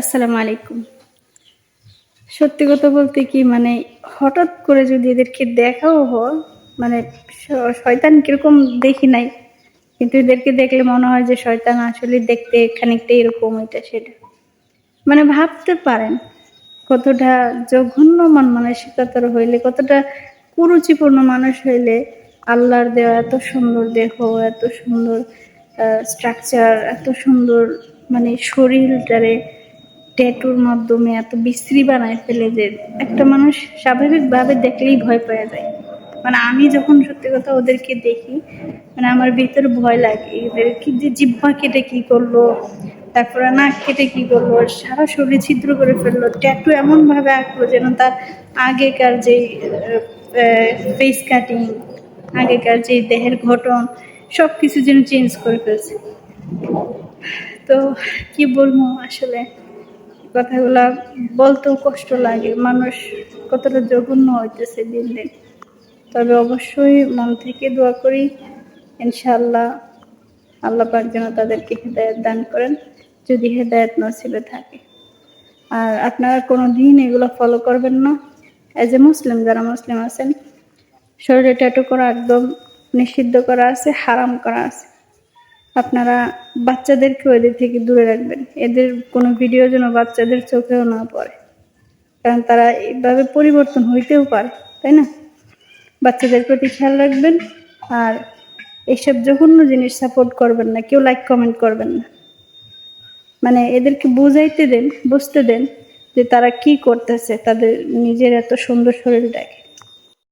আসসালামু আলাইকুম। সত্যি কথা বলতে কি মানে হঠাৎ করে যদি এদেরকে দেখাও হয় মানে শয়তান কীরকম দেখি নাই, কিন্তু এদেরকে দেখলে মনে হয় যে শয়তান আসলে দেখতে খানিকটা এরকম এটা সেটা। মানে ভাবতে পারেন কতটা জঘন্য মন মানসিকতার হইলে, কতটা কুরুচিপূর্ণ মানুষ হইলে আল্লাহর দেওয়া এত সুন্দর দেহ, এত সুন্দর স্ট্রাকচার এত সুন্দর মানে শরীরটারে ট্যাটুর মাধ্যমে এত বিশ্রী বানায় ফেলে যে একটা মানুষ স্বাভাবিকভাবে দেখলেই ভয় পেয়ে যায়। মানে আমি যখন সত্যি কথা ওদেরকে দেখি মানে আমার ভিতরে ভয় লাগে এদের কি যে জিব্বা কেটে কি করল, তারপরে নাক কেটে কি করল, সারা শরীর ছিদ্র করে ফেলল ট্যাটু এমন ভাবে আঁকলো যেন তার আগেকার যে ফেস কাটিং আগেকার যে দেহের গঠন সব কিছু যেন চেঞ্জ করে ফেলছে। তো কি বলব আসলে? কথাগুলা বলতেও কষ্ট লাগে। মানুষ কতটা জঘন্য হইতেছে দিন। দিন তবে অবশ্যই মন থেকে দোয়া করি, ইনশাআল্লাহ আল্লাহ পাক যেন তাদেরকে হেদায়ত দান করেন, যদি হেদায়ত নসিবে থাকে। আর আপনারা কোনো দিন এগুলো ফলো করবেন না। অ্যাজ এ মুসলিম যারা মুসলিম আছেন, শরীরে ট্যাটু করা একদম নিষিদ্ধ করা আছে, হারাম করা আছে। আপনারা বাচ্চাদেরকে এদের থেকে দূরে রাখবেন। এদের কোনো ভিডিও যেন বাচ্চাদের চোখেও না পড়ে। কারণ তারা এইভাবে পরিবর্তন হইতেও পারে, তাই না? বাচ্চাদের প্রতি খেয়াল রাখবেন আর এইসব জঘন্য জিনিস সাপোর্ট করবেন না, কেউ লাইক কমেন্ট করবেন না। মানে এদেরকে বুঝাইতে দেন, বুঝতে দেন যে তারা কি করতেছে, তাদের নিজের এত সুন্দর শরীরটাকে।